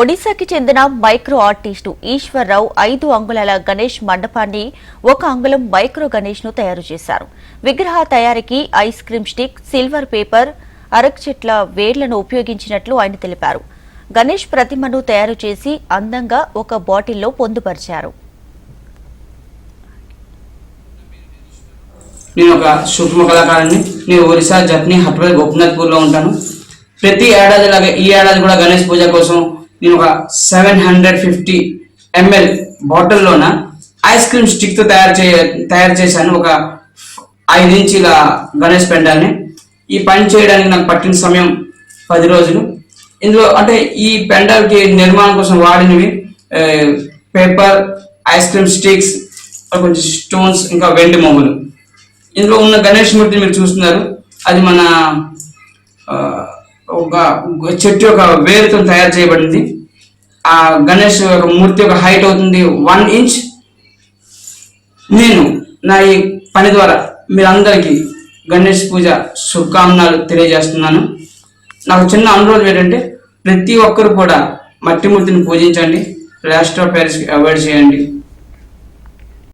ఒడిశాకి చెందిన micro artist Eswar Rao ఐదు అంగుళాల గణేష్ మండపాన్ని ఒక అంగుళం మైక్రో గణేష్ను తయారు చేశారు. విగ్రహ తయారీకి ice cream stick silver paper అరక్ చెట్ల వేర్లను ఉపయోగించినట్లు ఆయన తెలిపారు. గణేష్ ప్రతిమను తయారు చేసి అందంగా ఒక బాటిల్లో పొందుపరిచారు. నేను ఒక సూక్ష్మ కళాకారుని. నేను ఒరిస్సా జప్ని హట్వల్ గోపినాథ్పూర్లో ఉంటాను. ప్రతి ఏడాది లాగా ఈ ఏడాది కూడా గణేష్ పూజ కోసం నేను ఒక సెవెన్ హండ్రెడ్ ఫిఫ్టీ ఎంఎల్ బాటిల్లోన ఐస్ క్రీమ్ స్టిక్తో తయారు చే తయారు చేశాను. ఒక ఐదు ఇంచుల గణేష్ పెండాల్ని. ఈ పని చేయడానికి నాకు పట్టిన సమయం పది రోజులు. ఇందులో అంటే ఈ పెండాల్కి నిర్మాణం కోసం వాడినవి పేపర్ ఐస్ క్రీమ్ స్టిక్స్ కొంచెం స్టోన్స్ ఇంకా వెండి మొగ్గులు ఇందులో ఉన్న గణేష్ మూర్తిని మీరు చూస్తున్నారు. అది మన ఒక చెట్టు యొక్క వేరుతో తయారు చేయబడింది. ఆ గణేష్ యొక్క మూర్తి యొక్క హైట్ అవుతుంది వన్ ఇంచ్ నేను నా ఈ పని ద్వారా మీరందరికీ గణేష్ పూజ శుభకామనాలు తెలియజేస్తున్నాను. నాకు చిన్న అనురోధం ఏంటంటే ప్రతి ఒక్కరు కూడా మట్టి మూర్తిని పూజించండి. ప్లాస్టర్ ఆఫ్ అవాయిడ్ చేయండి.